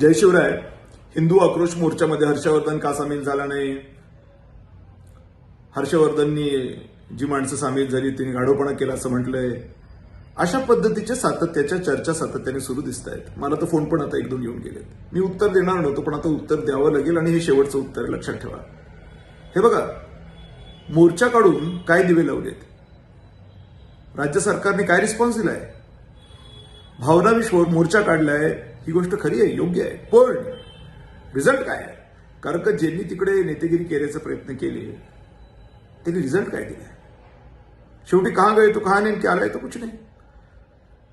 जय शिवराय. हिंदू आक्रोश मोर्चामध्ये हर्षवर्धन का सामील झाला नाही? हर्षवर्धननी जी माणसं सामील झाली त्यांनी गाढवपणा केला असं म्हटलंय. अशा पद्धतीच्या सातत्याच्या चर्चा सातत्याने सुरू दिसत आहेत. मला तर फोन पण आता एक दोन येऊन गेलेत. मी उत्तर देणार नव्हतो पण आता उत्तर द्यावं लागेल आणि हे शेवटचं उत्तर लक्षात ठेवा. हे बघा मोर्चा काढून काय दिवे लावलेत? राज्य सरकारने काय रिस्पॉन्स दिलाय? भावना विश्व मोर्चा काढलाय ही गोष्ट खरी आहे योग्य आहे. पण रिझल्ट काय आहे? कारण का ज्यांनी तिकडे नेतेगिरी केल्याचा प्रयत्न केले त्यांनी रिझल्ट काय दिला शेवटी कहा गए तो कहा नेमके आलाय तो कुछ नाही.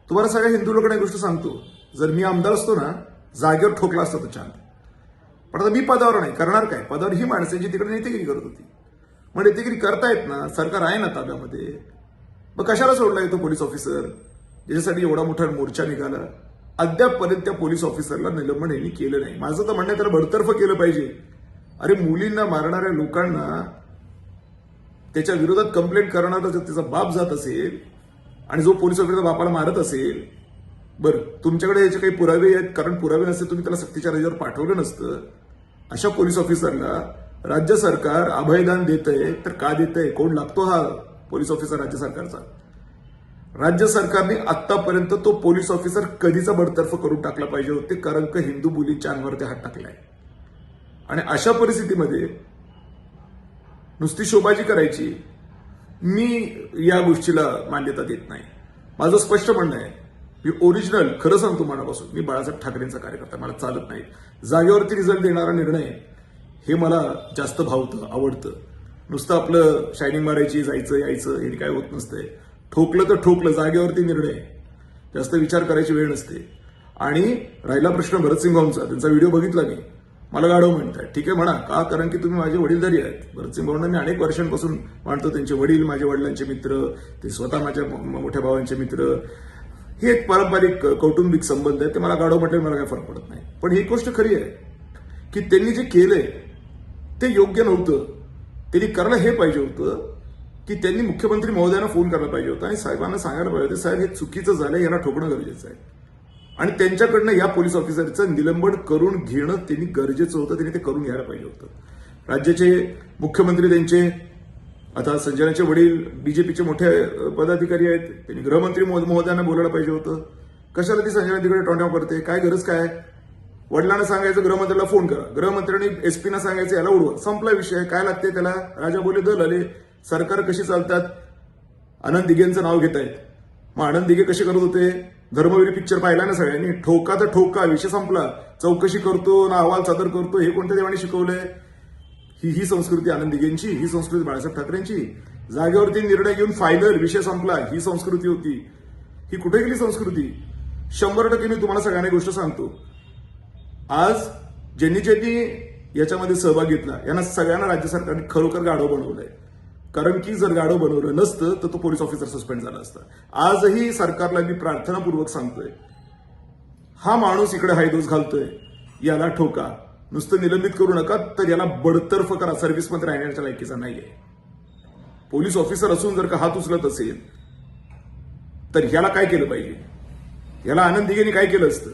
तुम्हाला सगळ्या हिंदू लोकांना गोष्ट सांगतो. जर मी आमदार असतो ना जागेवर ठोकला असतो तो छान पण आता मी पदावर नाही करणार काय? पदावर ही माणसं जी तिकडे नेतेगिरी करत होती. मग नेतेगिरी करतायत ना सरकार आहे ना ताब्यामध्ये. मग कशाला सोडला येतो पोलीस ऑफिसर? ज्याच्यासाठी एवढा मोठा मोर्चा निघाला. अद्यापपर्यंत त्या पोलीस ऑफिसरला निलंबन यांनी केलं नाही. माझं तर म्हणणं आहे त्याला बडतर्फ केलं पाहिजे. अरे मुलींना मारणाऱ्या लोकांना त्याच्या विरोधात कंप्लेंट करणारा जर त्याचा बाप जात असेल आणि जो पोलीस ऑफिसर बापाला मारत असेल बरं तुमच्याकडे याचे काही पुरावे आहेत? कारण पुरावे नसते तुम्ही त्याला सक्तीच्या रजेवर पाठवलं नसतं. अशा पोलीस ऑफिसरला राज्य सरकार अभयदान देत आहे तर का देत आहे कोण लागतो हा पोलीस ऑफिसर राज्य सरकारचा? राज्य सरकारने आतापर्यंत तो पोलीस ऑफिसर कधीचा बडतर्फ करून टाकला पाहिजे होते कारण का हिंदू मुलींच्या अंगावरती हात टाकलाय. आणि अशा परिस्थितीमध्ये नुसती शोभाजी करायची मी या गोष्टीला मान्यता देत नाही. माझं स्पष्ट म्हणणं आहे मी ओरिजिनल खरं सांगतो मनापासून मी बाळासाहेब ठाकरेंचा कार्यकर्ता मला चालत नाही. जागेवरती रिझल्ट देणारा निर्णय हे मला जास्त भावतं आवडतं. नुसतं आपलं शायनिंग मारायची जायचं यायचं हे काय होत नसतंय. ठोकलं तर ठोकलं जागेवरती निर्णय. जास्त विचार करायची वेळ नसते. आणि राहिला प्रश्न भरतसिंगभाऊंचा त्यांचा व्हिडिओ बघितला मी. मला गाढव म्हणताय ठीक आहे म्हणा. का? कारण की तुम्ही माझे वडीलधारी आहेत. भरतसिंग भाऊंना मी अनेक वर्षांपासून मानतो. त्यांचे वडील माझ्या वडिलांचे मित्र ते स्वतः माझ्या मोठ्या भावांचे मित्र. हे एक पारंपरिक कौटुंबिक संबंध आहे. ते मला गाढव म्हटलं मला काही फरक पडत नाही. पण ही गोष्ट खरी आहे की त्यांनी जे केलंय ते योग्य नव्हतं. त्यांनी करणं हे पाहिजे होतं की त्यांनी मुख्यमंत्री महोदयांना फोन करायला पाहिजे होता. आणि साहेबांना सांगायला पाहिजे होतं साहेब हे चुकीचं झालं यांना ठोकणं गरजेचं आहे. आणि त्यांच्याकडनं या पोलीस ऑफिसरचं निलंबन करून घेणं त्यांनी गरजेचं होतं त्यांनी ते करून घ्यायला पाहिजे होतं. राज्याचे मुख्यमंत्री त्यांचे आता संजनाचे वडील बीजेपीचे मोठे पदाधिकारी आहेत त्यांनी गृहमंत्री महोदयांना बोलायला पाहिजे होतं. कशाला ती संजना तिकडे टॉन्टॉप करते काय गरज काय वडिलांना सांगायचं गृहमंत्र्याला फोन करा. गृहमंत्र्यांनी एसपीना सांगायचं याला उडवा. संपला विषय. काय लागते त्याला? राजा बोले दल आले. सरकार कशी चालतात? आनंद दिघेंचं नाव घेत आहेत मग आनंद दिघे कसे करत होते? धर्मवीर पिक्चर पाहिला ना सगळ्यांनी? ठोका तर ठोका विषय संपला. चौकशी करतो ना अहवाल सादर करतो हे कोणत्या देवाने शिकवलंय? ही ही संस्कृती आनंद दिघेंची ही संस्कृती बाळासाहेब ठाकरेंची. जागेवरती निर्णय घेऊन फायनल विषय संपला ही संस्कृती होती. ही कुठे गेली संस्कृती? शंभर टक्के मी तुम्हाला सगळ्यांना गोष्ट सांगतो. आज ज्यांनी ज्यांनी याच्यामध्ये सहभाग घेतला यांना सगळ्यांना राज्य सरकारने खरोखर गाढव बनवलंय. कारण की जर गाडं बनवलं नसतं तर तो पोलीस ऑफिसर सस्पेंड झाला असता. आजही सरकारला मी प्रार्थनापूर्वक सांगतोय हा माणूस इकडे हायदोस घालतोय याला ठोका. नुसतं निलंबित करू नका तर याला बडतर्फ करा. सर्व्हिसमध्ये राहण्याच्या लायकीचा नाहीये. पोलीस ऑफिसर असून जर का हात उचलत असेल तर ह्याला काय केलं पाहिजे? याला आनंद दिघेने काय केलं असतं?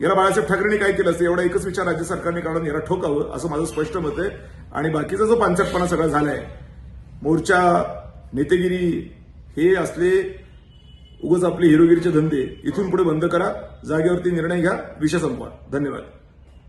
याला बाळासाहेब ठाकरेंनी काय केलं असतं? एवढा एकच विचार राज्य सरकारने काढून याला ठोकावं असं माझं स्पष्ट मत आहे. आणि बाकीचा जो पांचटपणा सगळा झालाय मोर्चा नेतेगिरी हे असले उगच आपले हिरोगिरीचे धंदे इथून पुढे बंद करा जागेवरती निर्णय घ्या विषय संपवा. धन्यवाद.